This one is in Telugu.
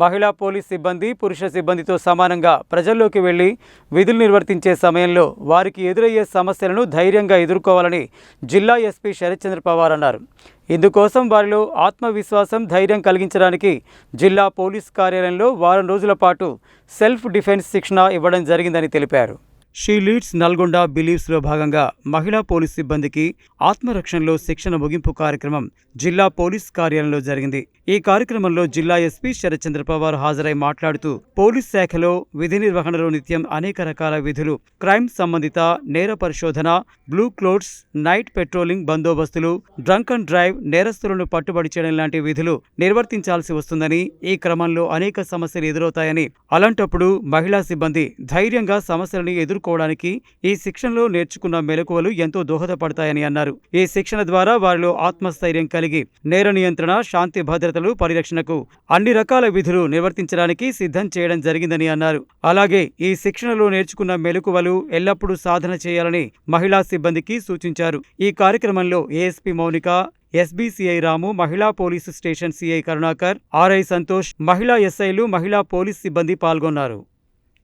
మహిళా పోలీస్ సిబ్బంది పురుష సిబ్బందితో సమానంగా ప్రజల్లోకి వెళ్ళి విధులు నిర్వర్తించే సమయంలో వారికి ఎదురయ్యే సమస్యలను ధైర్యంగా ఎదుర్కోవాలని జిల్లా ఎస్పీ శరత్చంద్ర పవార్ అన్నారు. ఇందుకోసం వారిలో ఆత్మవిశ్వాసం ధైర్యం కలిగించడానికి జిల్లా పోలీస్ కార్యాలయంలో వారం రోజుల పాటు సెల్ఫ్ డిఫెన్స్ శిక్షణ ఇవ్వడం జరిగిందని తెలిపారు. షీ లీడ్స్ నల్గొండ బిలీవ్స్లో భాగంగా మహిళా పోలీస్ సిబ్బందికి ఆత్మరక్షణలో శిక్షణ ముగింపు కార్యక్రమం జిల్లా పోలీస్ కార్యాలయంలో జరిగింది. ఈ కార్యక్రమంలో జిల్లా ఎస్పీ శరత్చంద్ర పవార్ హాజరై మాట్లాడుతూ పోలీస్ శాఖలో విధి నిర్వహణలో నిత్యం అనేక రకాల విధులు క్రైమ్ సంబంధిత నేర పరిశోధన బ్లూ క్లోడ్స్ నైట్ పెట్రోలింగ్ బందోబస్తులు డ్రంక్ అండ్ డ్రైవ్ నేరస్తులను పట్టుబడి చేయడం లాంటి విధులు నిర్వర్తించాల్సి వస్తుందని ఈ క్రమంలో అనేక సమస్యలు ఎదురవుతాయని అలాంటప్పుడు మహిళా సిబ్బంది ధైర్యంగా సమస్యలను ఎదుర్కొ ఎదుర్కోవడానికి ఈ శిక్షణలో నేర్చుకున్న మెలకువలు ఎంతో దోహదపడతాయని అన్నారు. ఈ శిక్షణ ద్వారా వారిలో ఆత్మస్థైర్యం కలిగి నేర నియంత్రణ శాంతి భద్రతలు పరిరక్షణకు అన్ని రకాల విధులు నిర్వర్తించడానికి సిద్ధం చేయడం జరిగిందని అన్నారు. అలాగే ఈ శిక్షణలో నేర్చుకున్న మెలకువలు ఎల్లప్పుడూ సాధన చేయాలని మహిళా సిబ్బందికి సూచించారు. ఈ కార్యక్రమంలో ఏఎస్పీ మౌనిక ఎస్బీసీఐ రాము మహిళా police station CI Karunakar RI Santosh మహిళా ఎస్ఐలు మహిళా పోలీస్ సిబ్బంది పాల్గొన్నారు.